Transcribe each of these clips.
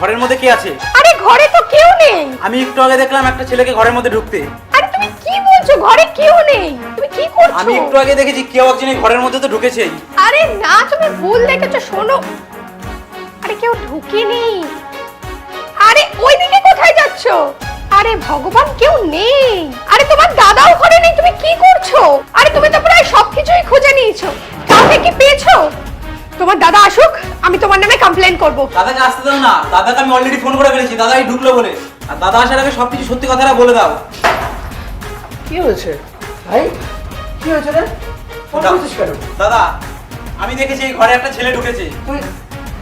ঘরের মধ্যে কে আছে? আরে ঘরে তো কেউ নেই। আমি একটু আগে দেখলাম একটা ছেলেকে ঘরের মধ্যে ঢুকতে। আরে তুমি কি বলছো? ঘরে কেউ নেই। তুমি কি করছ? আমি একটু আগে দেখেছি কেউ একজন এই ঘরের মধ্যে তো ঢুকেছেই। আরে না তুমি ভুল দেখেছ শোনো। আরে কেউ ঢুকেনি। আরে ওইদিকে কোথায় যাচ্ছো? আরে ভগবান কেউ নেই। আরে তোমার দাদাও ঘরে নেই তুমি কি করছ? আরে তুমি তো প্রায় সবকিছুই খুঁজে নিয়েছো। কাউকে কি পেয়েছ? তোমার দাদা আসুক আমি তোমার নামে কমপ্লেন করব। দাদাকে আসতে দাও না দাদাকে আমি অলরেডি ফোন করে ফেলেছি দাদাই ঢুকলো বলে। আর দাদা আসার আগে সবকিছু সত্যি কথাটা বলে দাও। কি হয়েছে? ভাই কি হয়েছে রে? ফোন করছিস কেন? দাদা আমি দেখেছি এই ঘরে একটা ছেলে ঢুকেছে। তুই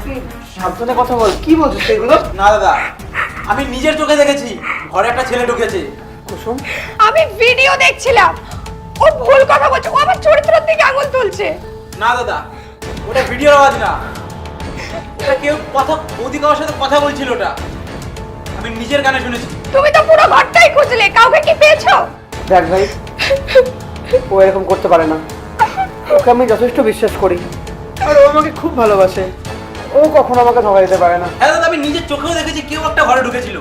তুই সাবধানে কথা বল কি বলছিস এগুলো? না দাদা আমি নিজের চোখে দেখেছি ঘরে একটা ছেলে ঢুকেছে। কুসুম। আমি ভিডিও দেখছিলাম। ও ভুল কথা বলছে ও আমার চরিত্রের দিকে আঙুল তুলছে। না দাদা ওটা ভিডিওর আওয়াজ না। ওটা কেউ কথা বৌদি কারোর সাথে কথা বলছিল ওটা। আমি নিজের গানে শুনেছি। তুমি তো পুরো ঘরটাই খুঁজলে কাউকে কি পেয়েছ? দেখ ভাই ও এরকম করতে পারে না। ওকে আমি যথেষ্ট বিশ্বাস করি। আর ও আমাকে খুব ভালোবাসে। ও কখনো আমাকে ধোকা দিতে পারে না। হ্যাঁ দাদা আমি নিজের চোখেও দেখেছি কেউ একটা ঘরে ঢুকেছিল।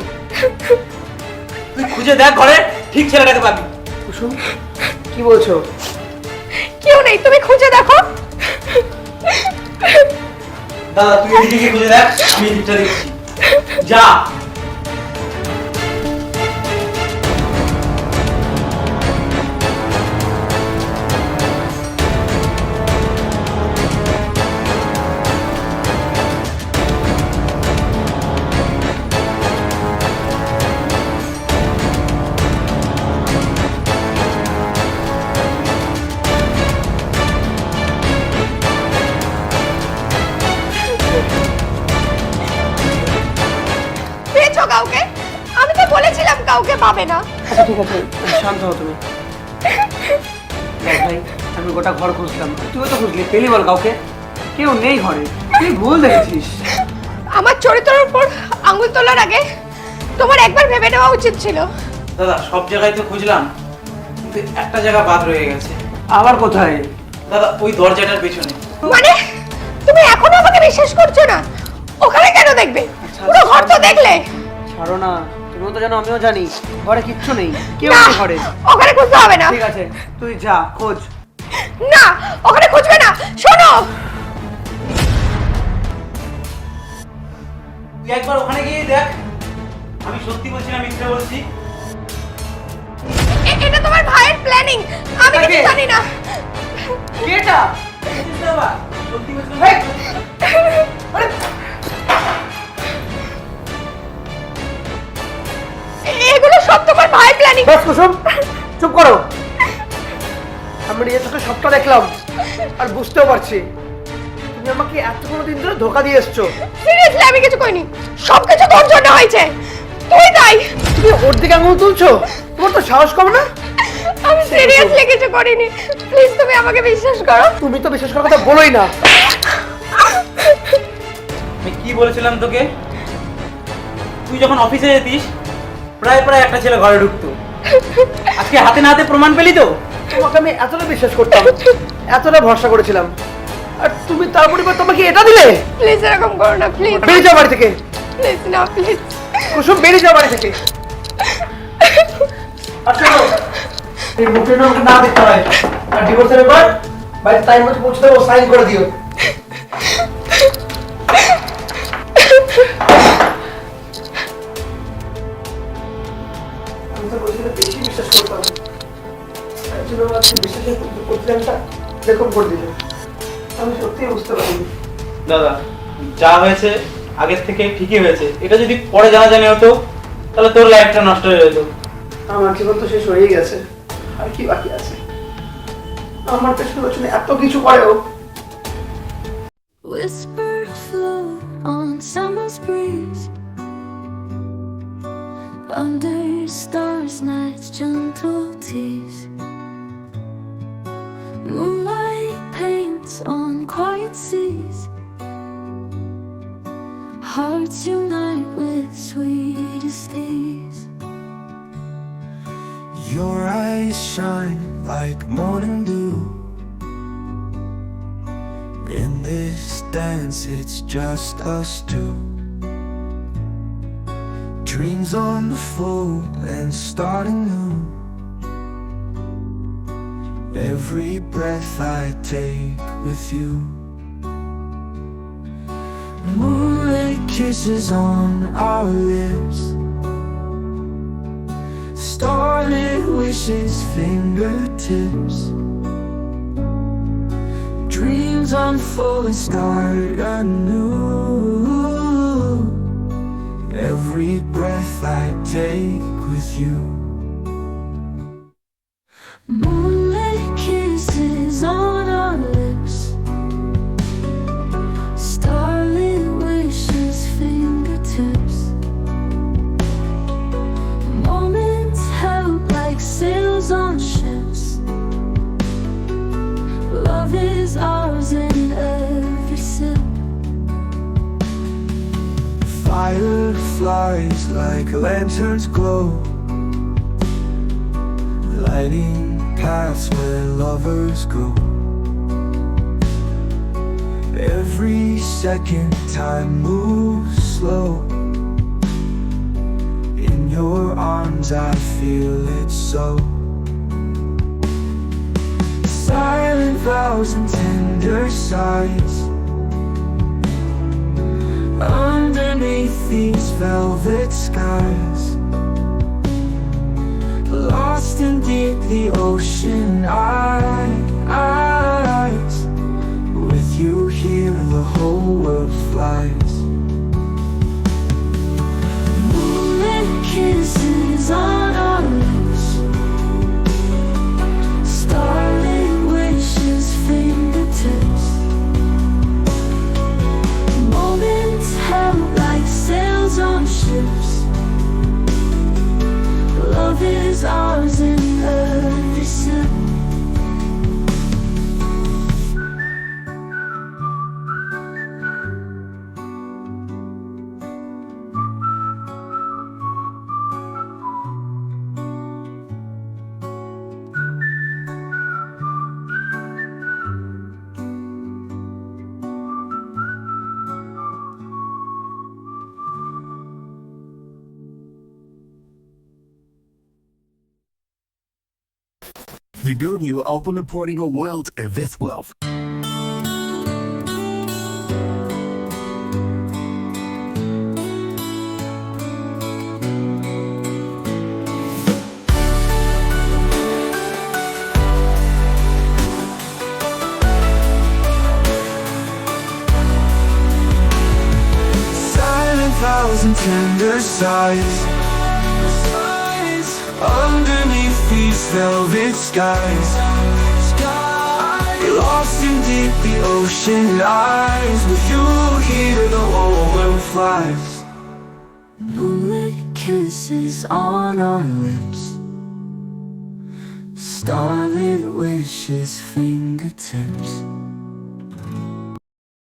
তুই খুঁজে দেখ ঘরে ঠিক ছেলেটাকে পাবি। কুসুম কি বলছো? কেউ নেই তুমি খুঁজে দেখো। দাদা তুই এদিকে খুঁজে দেখ আমি এদিকটা দেখছি। যা। পাবে না। আচ্ছা ঠিক আছে শান্ত হও তুমি। দেখ ভাই আমি গোটা ঘর খুঁজলাম। তুইও তো খুঁজলি পেলি বল কাউকে? কেউ নেই ঘরে তুই ভুল দেখেছিস। আমার চরিত্রের উপর আঙুল তোলার আগে তোমার একবার ভেবে নেওয়া উচিত ছিল। দাদা সব জায়গায় তো খুঁজলাম কিন্তু একটা জায়গা বাদ রয়ে গেছে। আবার কোথায়? দাদা ওই দরজাটার পেছনে। মানে তুমি এখনও আমাকে বিশ্বাস করছ না? ওখানে কেন দেখবে? পুরো ঘর তো দেখলে। ছাড়ো না। তুমিও তো জানো আমিও জানি ঘরে কিচ্ছু নেই কেউ নেই ঘরে। ওখানে খুঁজতে হবে না। ঠিক আছে তুই যা খোঁজ। না ওখানে খুঁজবে না শোনো। তুই একবার ওখানে গিয়ে দেখ। আমি সত্যি বলছি না মিথ্যে বলছি। এটা তোমার ভাইয়ের প্ল্যানিং আমি কিছু জানি না। কেটা? সত্যি বলছি? হেই! আরে সব প্ল্যানিং। বাস কুসুম চুপ করো। আমি নিজের চোখে সবটা দেখলাম আর বুঝতেও পারছি। তুমি আমাকে এতগুলো দিন ধরে ধোকা দিয়ে এসছো। সিরিয়াসলি আমি কিছু করিনি। সবকিছু তোর জন্য হয়েছে। তুই তাই। তুমি ওর দিকে আঙুল তুলছো? তোমার তো সাহস কম না? আমি সিরিয়াসলি কিছু করিনি। প্লিজ তুমি আমাকে বিশ্বাস করো। তুমি তো বিশেষ করে কথা বলোই না। আমি কি বলেছিলাম তোকে? তুই যখন অফিসে যেতিস প্রায় প্রায় একটা ছেলে ঘরে ঢুকতো। আজকে হাতে না হাতে প্রমাণ পেলি তো? তোমাকে আমি এতটা বিশ্বাস করতাম এতটা ভরসা করেছিলাম। আর তুমি তার পরিবার তোমাকে এটা দিলে? প্লিজ এরকম করো না প্লিজ। বেরিয়ে যাও বাড়ি থেকে। প্লিজ না প্লিজ। কুসুম বেরিয়ে যাও বাড়ি থেকে। আর এই মুখে না দেখতে হয়। আর ডিভোর্সের ব্যাপার বাড়িতে টাইম মতো পৌঁছে দেবো সাইন করে দিও। বিশ্বাস করতাম তার জন্য আজকে বিশ্বাসের প্রতিদানটা এরকম করে দিল আমি সত্যিই বুঝতে পারিনি। দাদা যা হয়েছে আগের থেকে ঠিকই হয়েছে। এটা যদি পরে জানা জানি হতো তাহলে তোর লাইফটা নষ্ট হয়ে যেত। আমার জীবন তো শেষ হয়েই গেছে। আর কি বাকি আছে? আমার পেছনে পেছনে এত কিছু করেও Whispered flow on summer's breeze Under stars, night's gentle tease Moonlight paints on quiet seas Hearts unite with sweetest ease Your eyes shine like morning dew. In this dance, it's just us two. Dreams unfold and starting new. Every breath I take with you. Moonlit kisses on our lips. Starlit wishes, fingertips. Dreams unfold and start anew. Take with you. Fireflies like lanterns glow. Lighting paths where lovers go. Every second time moves slow. In your arms I feel it so. Silent vows and tender sighs Underneath these velvet skies. Lost in deep the ocean eyes. With you here the whole world flies. Moonlit kisses on Pribylniu open porting a world of a withwolf. thousand tender sighs Underneath these velvet skies Lost in deep the ocean lies With you here the whole flies Moonlit kisses on our lips. Starlit wishes, fingertips.